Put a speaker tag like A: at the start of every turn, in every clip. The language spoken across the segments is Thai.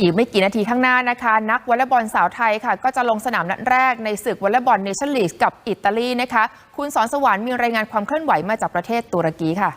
A: อีกไม่กี่นาทีข้างหน้านะคะ นักวอลเลย์บอลสาวไทยค่ะ ก็จะลงสนามนัดแรกในศึกวอลเลย์บอลเนชั่นลีกกับอิตาลีนะคะ คุณสอนสวรรค์มีรายงานความเคลื่อนไหวมาจากประเทศตุรกีค่ะ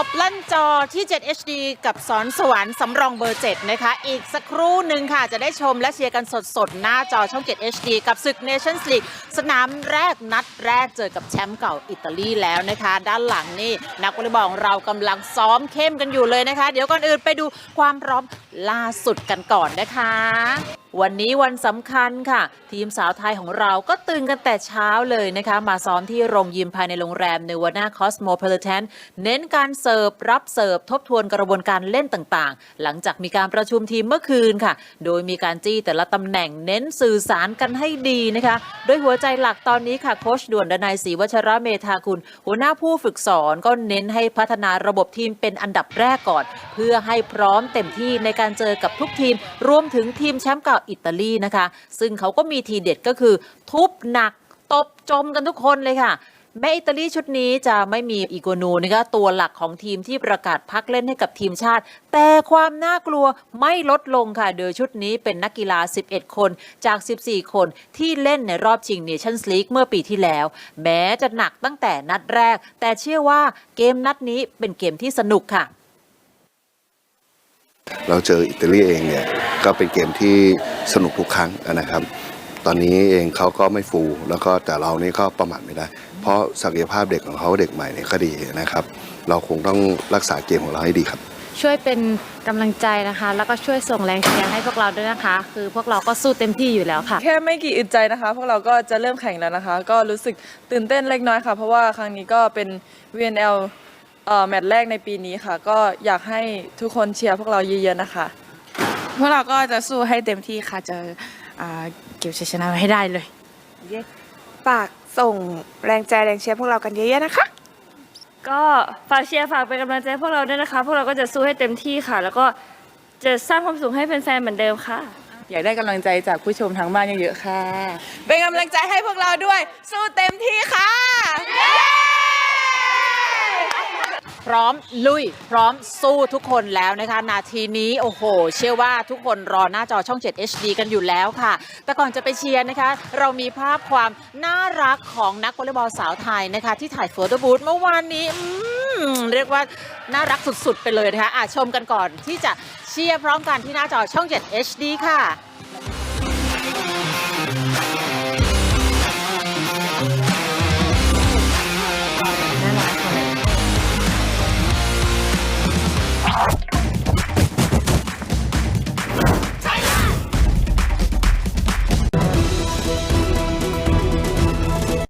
B: ตบลั่นจอที่ 7 HD กับสอนสวรรค์สำรองเบอร์ 7 นะคะ อีกสักครู่หนึ่งค่ะ จะได้ชมและเชียร์กันสดๆ หน้าจอช่อง 7 HD กับศึก Nations League สนามแรกนัดแรกเจอกับแชมป์เก่าอิตาลีแล้วนะคะ ด้านหลังนี่ นักวอลเลย์บอลเรากำลังซ้อมเข้มกันอยู่เลยนะคะ เดี๋ยวก่อนอื่นไปดูความพร้อมล่าสุดกันก่อนนะคะ วันนี้วันสำคัญค่ะ ทีมสาวไทยของเราก็ตื่นกันแต่เช้าเลยนะคะ มาซ้อมที่โรงยิมภายในโรงแรมเนวาน่าคอสโมเพลเทนเน้นการเสิร์ฟ รับเสิร์ฟ ทบทวนกระบวนการเล่นต่างๆ หลังจากมีการประชุมทีมเมื่อคืนค่ะ โดยมีการจี้แต่ละตำแหน่งเน้นสื่อสารกันให้ดีนะคะ โดยหัวใจหลักตอนนี้ค่ะโคชด่วนดนายศรีวัชระเมธาคุณ หัวหน้าผู้ฝึกสอนก็เน้นให้พัฒนาระบบทีมเป็นอันดับแรกก่อน เพื่อให้พร้อมเต็มที่ในการเจอกับทุกทีม รวมถึงทีมแชมป์เก่าอิตาลีนะคะ ซึ่งเขาก็มีทีเด็ดก็คือ ทุบหนักตบจมกันทุกคนเลยค่ะ แม้อิตาลีชุดนี้จะไม่มีอีโกนูนะคะตัวหลักของทีมที่ประกาศพักเล่นให้กับทีมชาติ แต่ความน่ากลัวไม่ลดลงค่ะ โดยชุดนี้เป็นนักกีฬา 11 คนจาก 14 คนที่เล่นในรอบชิงเนชั่นส์ลีกเมื่อปีที่แล้ว แม้จะหนักตั้งแต่นัดแรก แต่เชื่อว่าเกมนัดนี้เป็นเกมที่สนุกค่ะ
C: เราเจออิตาลีเองเนี่ย ก็เป็นเกมที่สนุกทุกครั้งนะครับ ตอนนี้เองเขาก็ไม่ฟูแล้วก็แต่เรานี่ก็ประมาทไม่ได้ เพราะศักยภาพเด็กของเขาเด็กใหม่เนี่ยก็ดีนะครับ เราคงต้องรักษาเกมของเราให้ดีครับ
D: ช่วยเป็นกำลังใจนะคะ แล้วก็ช่วยส่งแรงเชียร์ให้พวกเราด้วยนะคะ คือพวกเราก็สู้เต็มที่อยู่แล้วค่ะ
E: แค่ไม่กี่อึดใจนะคะ พวกเราก็จะเริ่มแข่งแล้วนะคะ ก็รู้สึกตื่นเต้นเล็กน้อยค่ะ เพราะว่าครั้งนี้ก็เป็น VNL เอ่อแมตช์แรกในปีนี้ค่ะ ก็อยากให้ทุกคนเชียร์พวกเราเยอะๆนะคะ
F: พวกเราก็จะสู้ให้เต็มที่ค่ะ จะอ่าเก็บชัยชนะไว้ให้ได้เลย
G: ฝากส่งแรงใจแรงเชียร์พวกเรากันเยอะๆนะคะ
H: ก็ฝากเชียร์ฝากเป็นกำลังใจให้พวกเราด้วยนะคะ พวกเราก็จะสู้ให้เต็มที่ค่ะ แล้วก็จะสร้างความสุขให้แฟนๆเหมือนเดิมค่ะ
F: อยากได้กำลังใจจากผู้ชมทางบ้านเยอะๆค่ะ
G: เป็นกำลังใจให้พวกเราด้วย สู้เต็มที่ค่ะ
B: พร้อมลุย พร้อมสู้ทุกคนแล้วนะคะ นาทีนี้โอ้โห เชื่อว่าทุกคนรอหน้าจอช่อง 7 HD กันอยู่แล้วค่ะ แต่ก่อนจะไปเชียร์นะคะ เรามีภาพความน่ารักของนักวอลเลย์บอลสาวไทยนะคะ ที่ถ่ายโฟโต้บูธเมื่อวานนี้เรียกว่าน่ารักสุดๆ ไปเลยนะคะอะชมกันก่อนที่จะเชียร์พร้อมกันที่หน้าจอช่อง 7 HD ค่ะ